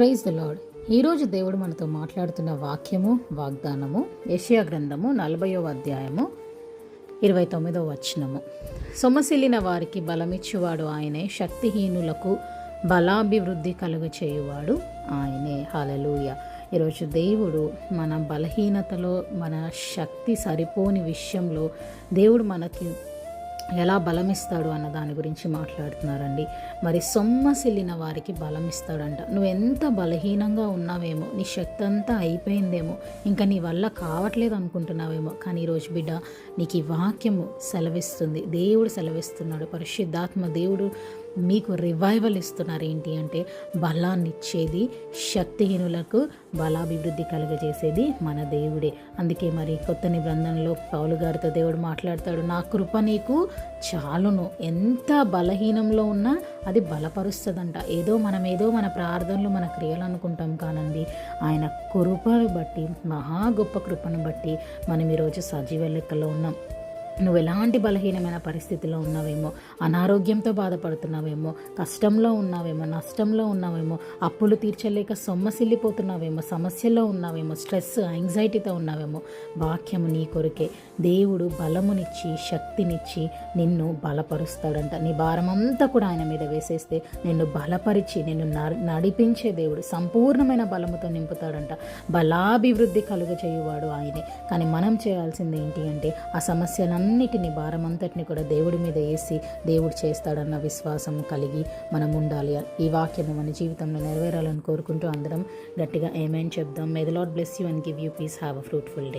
Praise the lord ఈరోజు దేవుడు మనతో మాట్లాడుతున్న వాక్యము వాగ్దానము ఏషియా గ్రంథము నలభయో అధ్యాయము ఇరవై తొమ్మిదవ వచనము. సొమ్మసిల్లిన వారికి బలమిచ్చువాడు ఆయనే శక్తిహీనులకు బలాభివృద్ధి కలుగ చేయువాడు ఆయనే. హలలుయ ఈరోజు దేవుడు మన బలహీనతలో మన శక్తి సరిపోని విషయంలో దేవుడు మనకి ఎలా బలమిస్తాడు అన్న దాని గురించి మాట్లాడుతున్నారండి. మరి సొమ్మసిల్లిన వారికి బలం ఇస్తాడంట నువ్వు ఎంత బలహీనంగా ఉన్నావేమో నీ శక్తి అంతా అయిపోయిందేమో ఇంకా నీ వల్ల కావట్లేదు అనుకుంటున్నావేమో కానీ ఈరోజు బిడ్డ నీకు ఈ వాక్యము సెలవిస్తుంది. దేవుడు సెలవిస్తున్నాడు. పరిశుద్ధాత్మ దేవుడు మీకు రివైవల్ ఇస్తున్నారు. ఏంటి అంటే బలాన్ని ఇచ్చేది శక్తిహీనులకు బలాభివృద్ధి కలుగజేసేది మన దేవుడే. అందుకే మరి కొత్త నిబంధనలో పౌలు గారితో దేవుడు మాట్లాడతాడు నా కృప నీకు చాలును. ఎంత బలహీనంలో ఉన్నా అది బలపరుస్తుందంట. ఏదో మనం ఏదో మన ప్రార్థనలు మన క్రియలు అనుకుంటాం కానండి. ఆయన కృపను బట్టి మహా గొప్ప కృపను బట్టి మనం ఈరోజు సజీవ లెక్కలో ఉన్నాం. నువ్వు ఎలాంటి బలహీనమైన పరిస్థితిలో ఉన్నావేమో అనారోగ్యంతో బాధపడుతున్నావేమో కష్టంలో ఉన్నావేమో నష్టంలో ఉన్నావేమో అప్పులు తీర్చలేక సొమ్మసిల్లిపోతున్నావేమో సమస్యల్లో ఉన్నావేమో స్ట్రెస్ యాంగ్జైటీతో ఉన్నావేమో వాక్యము నీ కొరికే. దేవుడు బలమునిచ్చి శక్తినిచ్చి నిన్ను బలపరుస్తాడంట. నీ భారమంతా కూడా ఆయన మీద వేసేస్తే నిన్ను బలపరిచి నిన్ను నడిపించే దేవుడు సంపూర్ణమైన బలముతో నింపుతాడంట. బలాభివృద్ధి కలుగ చేయువాడు ఆయనే. కానీ మనం చేయాల్సింది ఏంటి అంటే ఆ సమస్యలన్నిటిని భారమంతటిని కూడా దేవుడి మీద వేసి దేవుడు చేస్తాడన్న విశ్వాసం కలిగి మనం ఉండాలి. ఈ వాక్యము మన జీవితంలో నెరవేరాలని కోరుకుంటూ అందరం గట్టిగా ఏమేం చెప్దాం. May the Lord bless you and give you peace have a fruitful day